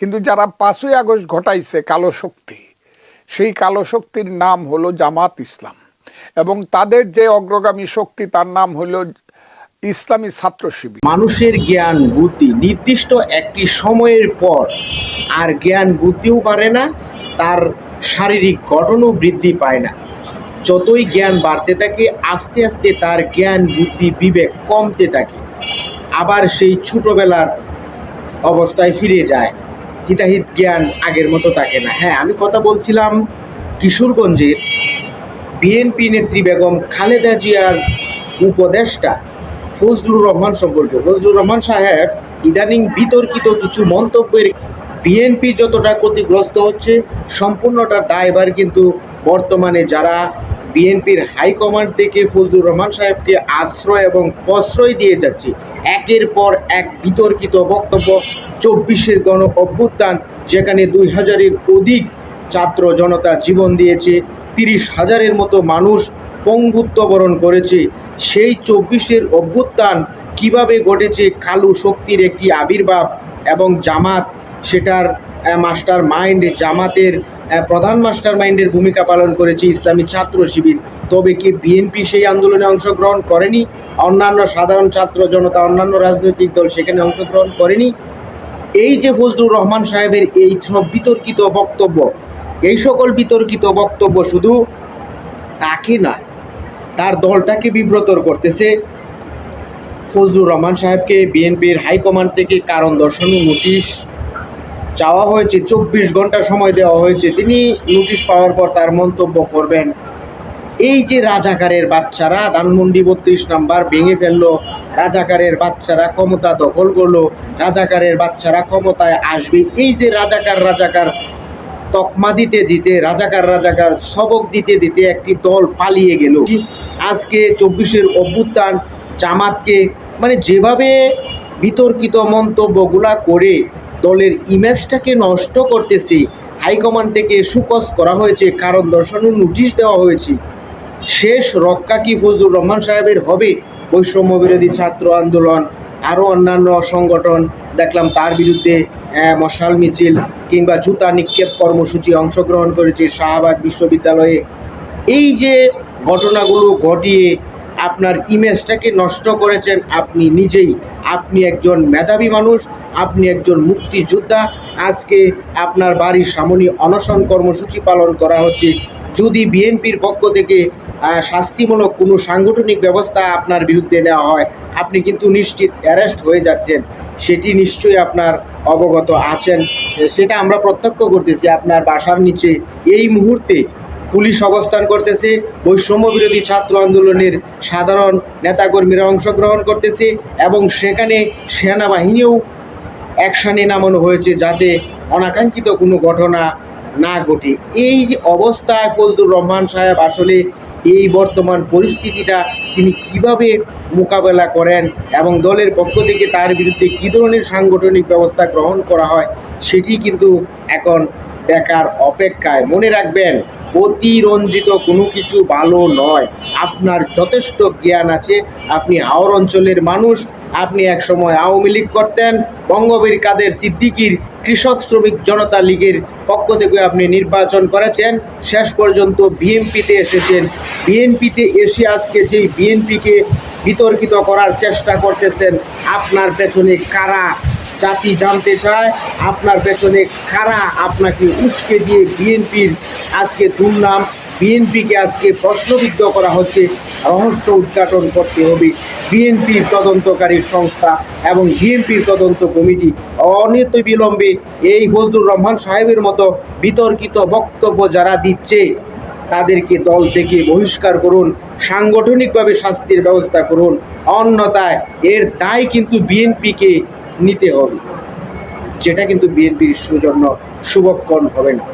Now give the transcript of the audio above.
কিন্তু যারা পাঁচই আগস্ট ঘটাইছে কালো শক্তি, সেই কালো শক্তির নাম হলো জামাত ইসলাম। এবং তাদের যে অগ্রগামী শক্তি, তার নাম হলো ইসলামী ছাত্র শিবির। মানুষের জ্ঞান বুদ্ধি নির্দিষ্ট একটি সময়ের পর আর জ্ঞান বুদ্ধিও পারে না, তার শারীরিক গঠনও বৃদ্ধি পায় না। যতই জ্ঞান বাড়তে থাকে, আস্তে আস্তে তার জ্ঞান বুদ্ধি বিবেক কমতে থাকে। আবার সেই ছোটবেলার অবস্থায় ফিরে যায়। হিতাহিত জ্ঞান আগের মতো থাকে না। হ্যাঁ আমি কথা বলছিলাম কিশোরগঞ্জের বিএনপি নেত্রী বেগম খালেদা জিয়ার উপদেষ্টা ফজলুর রহমান সম্পর্কে। ফজলুর রহমান সাহেব ইদানিং বিতর্কিত কিছু মন্তব্যের বিএনপি যতটা ক্ষতিগ্রস্ত হচ্ছে, সম্পূর্ণটা দায়ভার কিন্তু বর্তমানে যারা বিএনপির হাইকমান্ড থেকে ফজলুর রহমান সাহেবকে আশ্রয় এবং প্রশ্রয় দিয়ে যাচ্ছে। একের পর এক বিতর্কিত বক্তব্য চব্বিশের গণ অভ্যুত্থান, যেখানে দুই হাজারের অধিক ছাত্র জনতা জীবন দিয়েছে, তিরিশ হাজারের মতো মানুষ পঙ্গুত্ব বরণ করেছে। সেই চব্বিশের অভ্যুত্থান কীভাবে ঘটেছে কালু শক্তির একটি আবির্ভাব এবং জামাত সেটার মাস্টার মাইন্ড, জামাতের প্রধান মাস্টার মাইন্ডের ভূমিকা পালন করেছে ইসলামী ছাত্র শিবির। তবে কি বিএনপি সেই আন্দোলনে অংশগ্রহণ করেনি? অন্যান্য সাধারণ ছাত্র জনতা, অন্যান্য রাজনৈতিক দল সেখানে অংশগ্রহণ করেনি? এই যে ফজলুর রহমান সাহেবের এই সব বিতর্কিত বক্তব্য, এই সকল বিতর্কিত বক্তব্য শুধু তাকে না, তার দলটাকে বিব্রতর করতেছে। ফজলুর রহমান সাহেবকে বিএনপির হাইকমান্ড থেকে কারণ দর্শানো নোটিশ চাওয়া হয়েছে, চব্বিশ ঘণ্টা সময় দেওয়া হয়েছে। তিনি নোটিশ পাওয়ার পর তার মন্তব্য করবেন এই যে রাজাকারের বাচ্চারা, ধানমন্ডি বত্রিশ নাম্বার ভেঙে ফেলল, রাজাকারের বাচ্চারা ক্ষমতা দখল করল, রাজাকারের বাচ্চারা ক্ষমতায় আসবে। এই যে রাজাকার রাজাকার তকমা দিতে দিতে, রাজাকার রাজাকার সবক দিতে দিতে একটি দল পালিয়ে গেল। আজকে চব্বিশের অভ্যুত্থান জামাতকে মানে যেভাবে বিতর্কিত মন্তব্যগুলা করে দলের ইমেজটাকে নষ্ট করতেছে হাইকমান্ড থেকে সুকস করা হয়েছে, কারণ দর্শানোর নোটিশ দেওয়া হয়েছে। শেষ রক্ষা কি ফজলুর রহমান সাহেবের হবে? বৈষম্য বিরোধী ছাত্র আন্দোলন আরও অন্যান্য সংগঠন, দেখলাম তার বিরুদ্ধে মশাল মিছিল কিংবা জুতা নিক্ষেপ কর্মসূচি অংশগ্রহণ করেছে শাহবাগ বিশ্ববিদ্যালয়ে। এই যে ঘটনাগুলো ঘটিয়ে আপনার ইমেজটাকে নষ্ট করেছেন আপনি নিজেই। আপনি একজন মেধাবী মানুষ, আপনি একজন মুক্তিযোদ্ধা। আজকে আপনার বাড়ির সামনে অনশন কর্মসূচি পালন করা হচ্ছে। যদি বিএনপির পক্ষ থেকে শাস্তিমূলক কোনো সাংগঠনিক ব্যবস্থা আপনার বিরুদ্ধে নেওয়া হয়, আপনি কিন্তু নিশ্চিত অ্যারেস্ট হয়ে যাচ্ছেন, সেটি নিশ্চয়ই আপনার অবগত আছেন। সেটা আমরা প্রত্যক্ষ করতেছি, আপনার বাসার নিচে এই মুহূর্তে পুলিশ অবস্থান করতেছে, বৈষম্য বিরোধী ছাত্র আন্দোলনের সাধারণ নেতাকর্মীরা অংশগ্রহণ করতেছে এবং সেখানে সেনাবাহিনীও অ্যাকশানে নামানো হয়েছে যাতে অনাকাঙ্ক্ষিত কোনো ঘটনা না ঘটে। এই অবস্থায় ফজলুর রহমান সাহেব আসলে এই বর্তমান পরিস্থিতিটা তিনি কীভাবে মোকাবেলা করেন এবং দলের পক্ষ থেকে তার বিরুদ্ধে কী ধরনের সাংগঠনিক ব্যবস্থা গ্রহণ করা হয়, সেটি কিন্তু এখন দেখার অপেক্ষায়। মনে রাখবেন অতিরঞ্জিত কোনো কিছু ভালো নয়। আপনার যথেষ্ট জ্ঞান আছে, আপনি হাওর অঞ্চলের মানুষ, আপনি একসময় আওয়ামী লীগ করতেন, বঙ্গবীর কাদের সিদ্দিকির কৃষক শ্রমিক জনতা লীগের পক্ষ থেকে আপনি নির্বাচন করেছেন, শেষ পর্যন্ত বিএনপিতে এসেছেন। বিএনপিতে এসে আজকে যেই বিএনপিকে বিতর্কিত করার চেষ্টা করতেছেন, আপনার পেছনে কারা জাতি জানতে চায়, আপনার পেছনে কারা আপনাকে উস্কে দিয়ে বিএনপির আজকে দুর্নাম, বিএনপিকে আজকে প্রশ্নবিদ্ধ করা হচ্ছে, রহস্য উদ্ঘাটন করতে হবে। বিএনপির তদন্তকারী সংস্থা এবং বিএনপির তদন্ত কমিটি অনিত বিলম্বে এই ফজলুর রহমান সাহেবের মতো বিতর্কিত বক্তব্য যারা দিচ্ছে, তাদেরকে দল থেকে বহিষ্কার করুন, সাংগঠনিকভাবে শাস্তির ব্যবস্থা করুন। অন্যথায় এর দায় কিন্তু বিএনপিকে নিতে হবে। যেটা কিন্তু বিএনপির জন্য শুভক্ষণ হবে না।